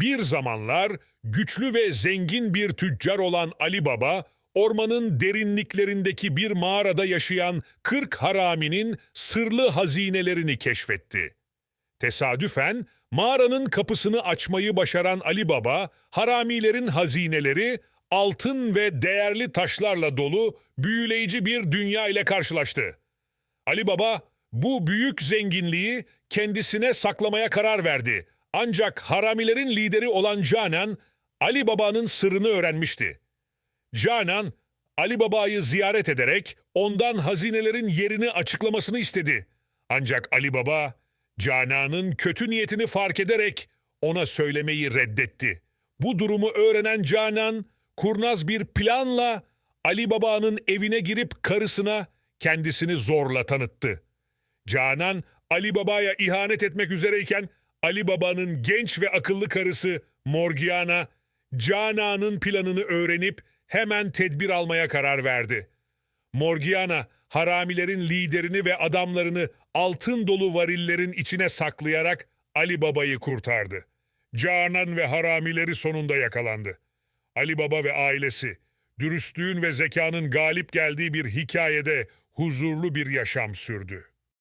Bir zamanlar güçlü ve zengin bir tüccar olan Ali Baba, ormanın derinliklerindeki bir mağarada yaşayan 40 haraminin sırlı hazinelerini keşfetti. Tesadüfen mağaranın kapısını açmayı başaran Ali Baba, haramilerin hazineleri altın ve değerli taşlarla dolu büyüleyici bir dünya ile karşılaştı. Ali Baba bu büyük zenginliği kendisine saklamaya karar verdi. Ancak haramilerin lideri olan Canan, Ali Baba'nın sırrını öğrenmişti. Canan, Ali Baba'yı ziyaret ederek ondan hazinelerin yerini açıklamasını istedi. Ancak Ali Baba, Canan'ın kötü niyetini fark ederek ona söylemeyi reddetti. Bu durumu öğrenen Canan, kurnaz bir planla Ali Baba'nın evine girip karısına kendisini zorla tanıttı. Canan, Ali Baba'ya ihanet etmek üzereyken Ali Baba'nın genç ve akıllı karısı Morgiana, Canan'ın planını öğrenip hemen tedbir almaya karar verdi. Morgiana, haramilerin liderini ve adamlarını altın dolu varillerin içine saklayarak Ali Baba'yı kurtardı. Canan ve haramileri sonunda yakalandı. Ali Baba ve ailesi, dürüstlüğün ve zekanın galip geldiği bir hikayede huzurlu bir yaşam sürdü.